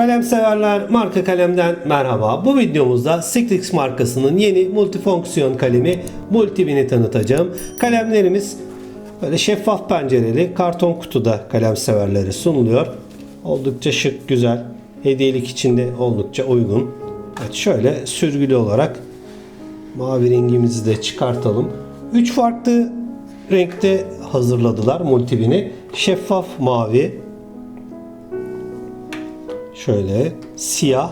Kalem severler marka kalemden merhaba. Bu videomuzda Sikrix markasının yeni multifonksiyon kalemi Multibin'i tanıtacağım. Kalemlerimiz böyle şeffaf pencereli karton kutuda kalem severlere sunuluyor. Oldukça şık, güzel. Hediyelik içinde oldukça uygun. Evet, şöyle sürgülü olarak mavi rengimizi de çıkartalım. 3 farklı renkte hazırladılar Multibin'i. Şeffaf mavi, Şöyle siyah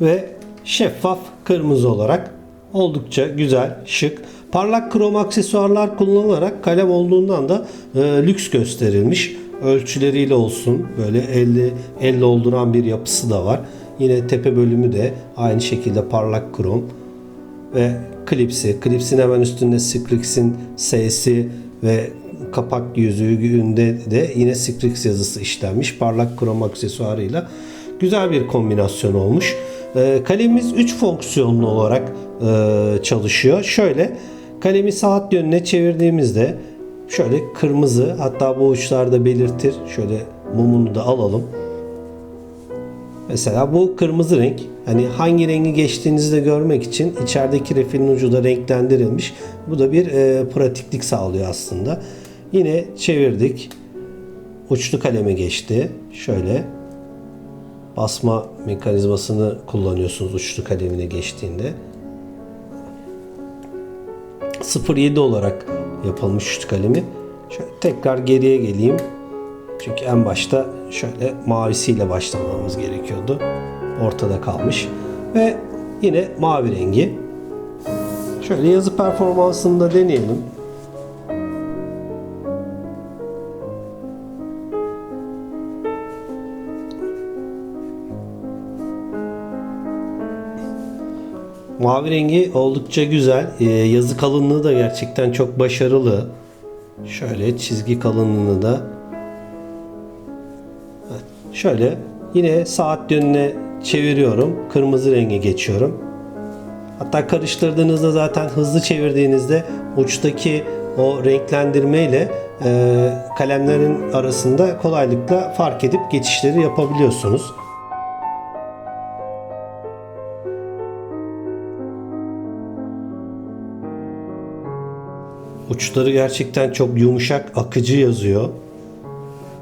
ve şeffaf kırmızı olarak oldukça güzel, şık. Parlak krom aksesuarlar kullanılarak kalem olduğundan da e, lüks gösterilmiş. Ölçüleriyle olsun böyle elle, elle olduran bir yapısı da var. Yine tepe bölümü de aynı şekilde parlak krom ve klipsi. Klipsin hemen üstünde Scrix'in S'si ve kapak yüzüğünde de yine Scrix yazısı işlenmiş. Parlak krom aksesuarıyla güzel bir kombinasyon olmuş. Ee, kalemimiz 3 fonksiyonlu olarak e, çalışıyor. Şöyle kalemi saat yönüne çevirdiğimizde şöyle kırmızı hatta bu uçlarda belirtir. Şöyle mumunu da alalım. Mesela bu kırmızı renk. Hani hangi rengi geçtiğinizi de görmek için içerideki refilin ucu da renklendirilmiş. Bu da bir e, pratiklik sağlıyor aslında. Yine çevirdik. Uçlu kaleme geçti. Şöyle basma mekanizmasını kullanıyorsunuz uçlu kalemine geçtiğinde. 07 olarak yapılmış uçlu kalemi. Şöyle tekrar geriye geleyim. Çünkü en başta şöyle mavisiyle başlamamız gerekiyordu. Ortada kalmış. Ve yine mavi rengi. Şöyle yazı performansını da deneyelim. Mavi rengi oldukça güzel. Ee, yazı kalınlığı da gerçekten çok başarılı. Şöyle çizgi kalınlığını da Şöyle yine saat yönüne çeviriyorum. Kırmızı renge geçiyorum. Hatta karıştırdığınızda zaten hızlı çevirdiğinizde uçtaki o renklendirme ile e, kalemlerin arasında kolaylıkla fark edip geçişleri yapabiliyorsunuz. Uçları gerçekten çok yumuşak, akıcı yazıyor.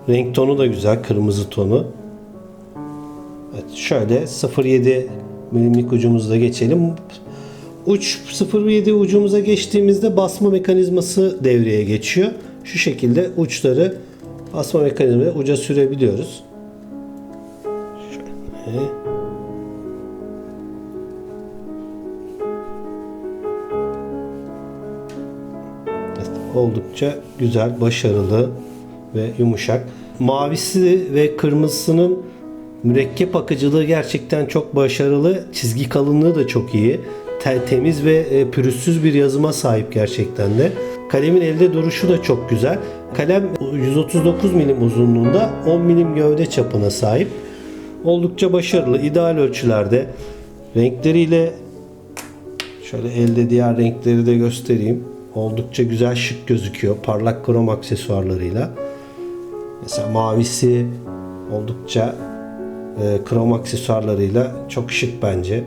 Renk tonu da güzel, kırmızı tonu. Evet, şöyle 0.7 milimlik ucumuzda geçelim. Uç 0.7 ucumuza geçtiğimizde basma mekanizması devreye geçiyor. Şu şekilde uçları basma mekanizmasıyla uca sürebiliyoruz. Şöyle. Oldukça güzel, başarılı ve yumuşak. Mavisi ve kırmızısının mürekkep akıcılığı gerçekten çok başarılı. Çizgi kalınlığı da çok iyi. Te- temiz ve e, pürüzsüz bir yazıma sahip gerçekten de. Kalemin elde duruşu da çok güzel. Kalem 139 milim uzunluğunda 10 milim gövde çapına sahip. Oldukça başarılı, ideal ölçülerde. Renkleriyle şöyle elde diğer renkleri de göstereyim. Oldukça güzel şık gözüküyor. Parlak krom aksesuarlarıyla. Mesela mavisi oldukça e, krom aksesuarlarıyla çok şık bence.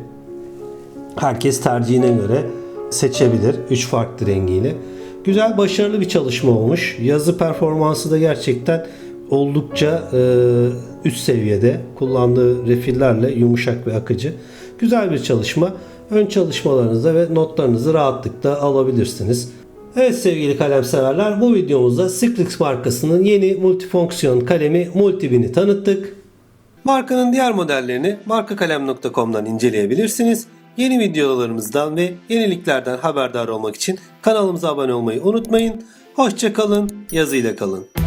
Herkes tercihine göre seçebilir. 3 farklı rengiyle. Güzel başarılı bir çalışma olmuş. Yazı performansı da gerçekten oldukça e, üst seviyede. Kullandığı refillerle yumuşak ve akıcı. Güzel bir çalışma. Ön çalışmalarınızda ve notlarınızı rahatlıkla alabilirsiniz. Evet sevgili kalem severler bu videomuzda Scrix markasının yeni multifonksiyon kalemi Multibin'i tanıttık. Markanın diğer modellerini markakalem.com'dan inceleyebilirsiniz. Yeni videolarımızdan ve yeniliklerden haberdar olmak için kanalımıza abone olmayı unutmayın. Hoşçakalın, yazıyla kalın.